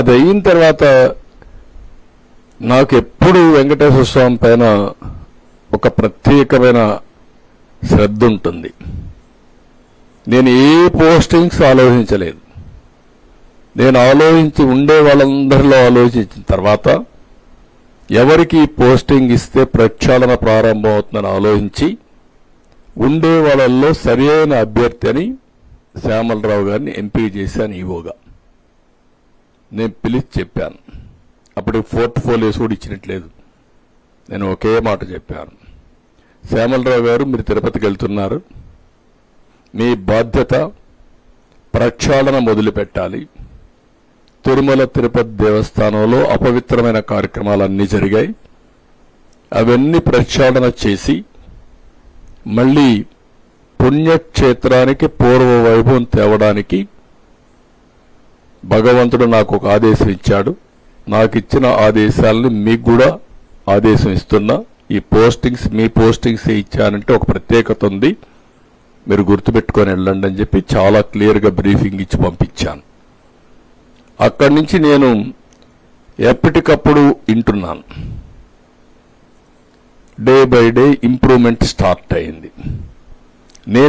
అది అయిన తర్వాత నాకు ఎప్పుడు వెంకటేశ్వర స్వామి పైన ఒక ప్రత్యేకమైన శ్రద్ధ ఉంటుంది. నేను ఏ పోస్టింగ్స్ ఆలోచించలేదు. నేను ఆలోచించి ఉండే వాళ్ళందరిలో ఆలోచించిన తర్వాత ఎవరికి పోస్టింగ్ ఇస్తే ప్రక్షాళన ప్రారంభం అవుతుందని ఆలోచించి ఉండే వాళ్ళల్లో సరైన అభ్యర్థి అని శ్యామలరావు గారిని ఎంపీ చేశాను ఈవోగా. నేను పిలిచి చెప్పాను. అప్పుడు పోర్ట్ఫోలియోస్ కూడా ఇచ్చినట్లేదు. నేను ఒకే మాట చెప్పాను. శ్యామలరావు గారు మీరు తిరుపతికి వెళ్తున్నారు. మీ బాధ్యత ప్రక్షాళన మొదలుపెట్టాలి. తిరుమల తిరుపతి దేవస్థానంలో అపవిత్రమైన కార్యక్రమాలన్నీ జరిగాయి. అవన్నీ ప్రక్షాళన చేసి మళ్ళీ పుణ్యక్షేత్రానికి పూర్వ వైభవం తేవడానికి భగవంతుడు నాకు ఒక ఆదేశం ఇచ్చాడు. నాకు ఇచ్చిన ఆదేశాలని మీకు కూడా ఆదేశం ఇస్తున్నా. ఈ పోస్టింగ్స్ మీ పోస్టింగ్స్ ఇచ్చానంటే ఒక ప్రత్యేకత ఉంది. మీరు గుర్తుపెట్టుకొని వెళ్ళండి అని చెప్పి చాలా క్లియర్గా బ్రీఫింగ్ ఇచ్చి పంపించాను. అక్కడి నుంచి నేను ఎప్పటికప్పుడు వింటున్నాను. Day by day improvement start అయింది. నేను